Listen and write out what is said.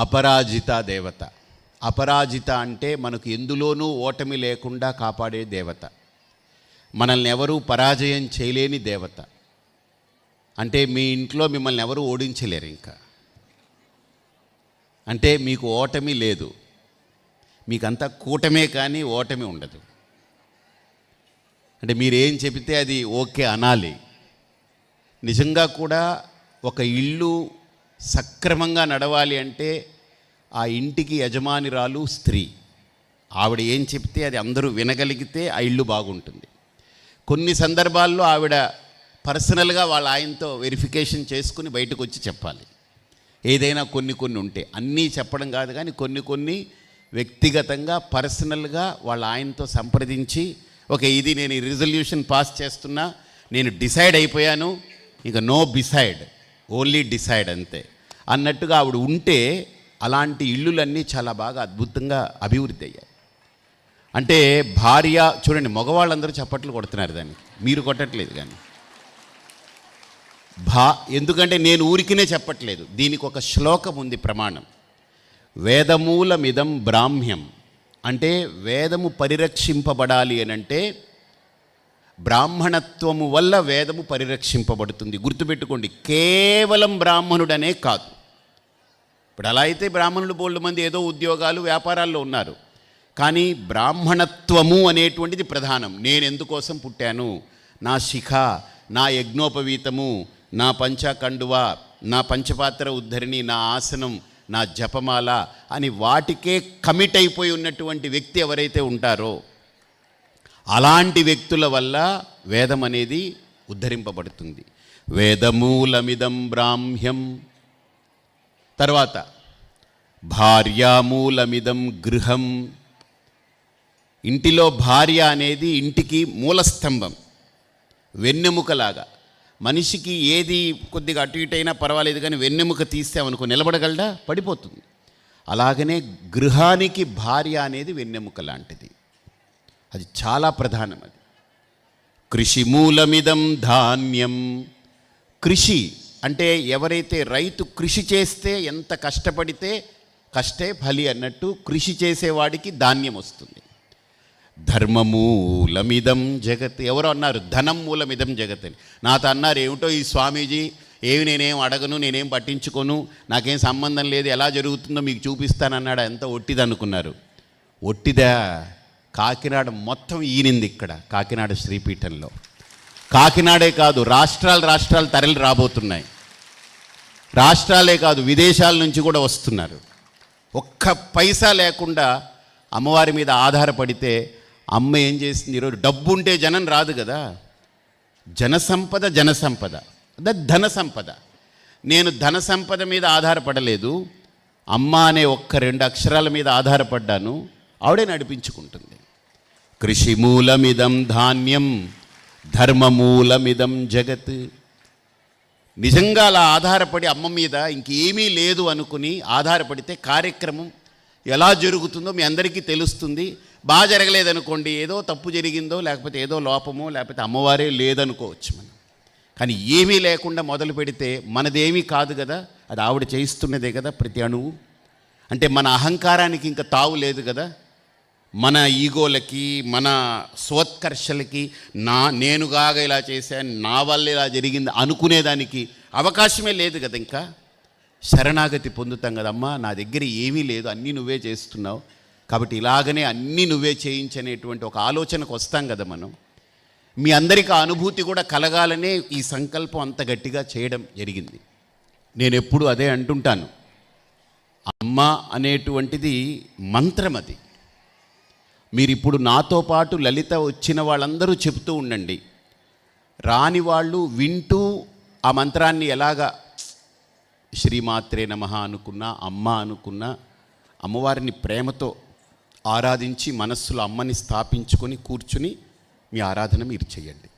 అపరాజిత దేవత. అపరాజిత అంటే మనకు ఎందులోనూ ఓటమి లేకుండా కాపాడే దేవత. మనల్ని ఎవరూ పరాజయం చేయలేని దేవత. అంటే మీ ఇంట్లో మిమ్మల్ని ఎవరు ఓడించలేరు ఇంకా. అంటే మీకు ఓటమి లేదు. మీకంతా కూటమే కానీ ఓటమి ఉండదు. అంటే మీరేం చెబితే అది ఓకే అనాలి. నిజంగా కూడా ఒక ఇల్లు సక్రమంగా నడవాలి అంటే ఆ ఇంటికి యజమానిరాలు స్త్రీ. ఆవిడ ఏం చెప్తే అది అందరూ వినగలిగితే ఆ ఇల్లు బాగుంటుంది. కొన్ని సందర్భాల్లో ఆవిడ పర్సనల్గా వాళ్ళ ఆయనతో వెరిఫికేషన్ చేసుకుని బయటకు వచ్చి చెప్పాలి. ఏదైనా కొన్ని కొన్ని ఉంటే. అన్నీ చెప్పడం కాదు కానీ కొన్ని కొన్ని వ్యక్తిగతంగా పర్సనల్గా వాళ్ళ ఆయనతో సంప్రదించి ఓకే ఇది నేను ఈ రిజల్యూషన్ పాస్ చేస్తున్నా నేను డిసైడ్ అయిపోయాను ఇక నో బిసైడ్ ఓన్లీ డిసైడ్ అంతే. అన్నట్టుగా ఆవిడ ఉంటే అలాంటి ఇల్లులన్నీ చాలా బాగా అద్భుతంగా అభివృద్ధి అయ్యాయి. అంటే భార్య చూడండి మగవాళ్ళందరూ చప్పట్లు కొడుతున్నారు దానికి మీరు కొట్టట్లేదు కానీ. భా ఎందుకంటే నేను ఊరికినే చెప్పట్లేదు. దీనికి ఒక శ్లోకం ఉంది ప్రమాణం. వేదమూలమిదం బ్రాహ్మ్యం. అంటే వేదము పరిరక్షింపబడాలి అని అంటే బ్రాహ్మణత్వము వల్ల వేదము పరిరక్షింపబడుతుంది. గుర్తుపెట్టుకోండి కేవలం బ్రాహ్మణుడనే కాదు. ఇప్పుడు అలా అయితే బ్రాహ్మణులు బోల్డ్ మంది ఏదో ఉద్యోగాలు వ్యాపారాల్లో ఉన్నారు. కానీ బ్రాహ్మణత్వము అనేటువంటిది ప్రధానం. నేను ఎందుకోసం పుట్టాను? నా శిఖ నా యజ్ఞోపవీతము నా పంచకండువ నా పంచపాత్ర ఉద్ధరిణి నా ఆసనం నా జపమాల అని వాటికే కమిట్ అయిపోయి ఉన్నటువంటి వ్యక్తి ఎవరైతే ఉంటారో అలాంటి వ్యక్తుల వల్ల వేదం అనేది ఉద్ధరింపబడుతుంది. వేదమూలమిదం బ్రాహ్మ్యం తర్వాత భార్యామూలమిదం గృహం. ఇంటిలో భార్య అనేది ఇంటికి మూలస్తంభం వెన్నెముకలాగా. మనిషికి ఏది కొద్దిగా అటు ఇటైనా పర్వాలేదు కానీ వెన్నెముక తీస్తామనుకో నిలబడగలడా? పడిపోతుంది. అలాగనే గృహానికి భార్య అనేది వెన్నెముక లాంటిది. అది చాలా ప్రధానం అది కృషి మూలమిదం ధాన్యం. కృషి అంటే ఎవరైతే రైతు కృషి చేస్తే ఎంత కష్టపడితే కష్టే ఫలి అన్నట్టు కృషి చేసేవాడికి ధాన్యం వస్తుంది. ధర్మమూలమిదం జగత్ ఎవరో అన్నారు ధనం మూలమిదం జగత్ అని. నాతో అన్నారు ఏమిటో ఈ స్వామీజీ? ఏమి నేనేం అడగను నేనేం పట్టించుకోను నాకేం సంబంధం లేదు ఎలా జరుగుతుందో మీకు చూపిస్తానన్నాడు. ఎంత ఒట్టిది అనుకున్నారు. ఒట్టిదా? కాకినాడ మొత్తం ఈనింది ఇక్కడ కాకినాడ శ్రీపీఠంలో. కాకినాడే కాదు రాష్ట్రాలు రాష్ట్రాలు తరలి రాబోతున్నాయి. రాష్ట్రాలే కాదు విదేశాల నుంచి కూడా వస్తున్నారు. ఒక్క పైసా లేకుండా అమ్మవారి మీద ఆధారపడితే అమ్మ ఏం చేసింది ఈరోజు? డబ్బు ఉంటే జనం రాదు కదా. జనసంపద జనసంపద. అదే ధన సంపద. నేను ధన సంపద మీద ఆధారపడలేదు. అమ్మ అనే ఒక్క రెండు అక్షరాల మీద ఆధారపడ్డాను. ఆవిడే నడిపించుకుంటుంది. కృషి మూలమిదం ధాన్యం. ధర్మమూలమిదం జగత్. నిజంగా అలా ఆధారపడి అమ్మ మీద ఇంకేమీ లేదు అనుకుని ఆధారపడితే కార్యక్రమం ఎలా జరుగుతుందో మీ అందరికీ తెలుస్తుంది. బాగా జరగలేదనుకోండి ఏదో తప్పు జరిగిందో లేకపోతే ఏదో లోపమో లేకపోతే అమ్మవారే లేదనుకోవచ్చు మనం. కానీ ఏమీ లేకుండా మొదలు పెడితే మనదేమీ కాదు కదా అది ఆవిడ చేయిస్తున్నదే కదా ప్రతి అణువు. అంటే మన అహంకారానికి ఇంకా తావు లేదు కదా మన ఈగోలకి మన స్వోత్కర్షలకి నా నేనుగాగా ఇలా చేశాను నా వల్ల ఇలా జరిగింది అనుకునేదానికి అవకాశమే లేదు కదా ఇంకా? శరణాగతి పొందుతాం కదమ్మా నా దగ్గర ఏమీ లేదు అన్నీ నువ్వే చేస్తున్నావు. కాబట్టి ఇలాగనే అన్నీ నువ్వే చేయించనేటువంటి ఒక ఆలోచనకు వస్తాం కదా మనం. మీ అందరికీ అనుభూతి కూడా కలగాలనే ఈ సంకల్పం అంత గట్టిగా చేయడం జరిగింది. నేను ఎప్పుడు అదే అంటుంటాను. అమ్మ అనేటువంటిది మంత్రం అది. మీరు ఇప్పుడు నాతో పాటు లలిత వచ్చిన వాళ్ళందరూ చెబుతూ ఉండండి. రాని వాళ్ళు వింటూ ఆ మంత్రాన్ని ఎలాగా శ్రీమాత్రే నమ అనుకున్నా అమ్మ అనుకున్నా అమ్మవారిని ప్రేమతో ఆరాధించి మనస్సులో అమ్మని స్థాపించుకొని కూర్చుని మీ ఆరాధన మీరు చేయండి.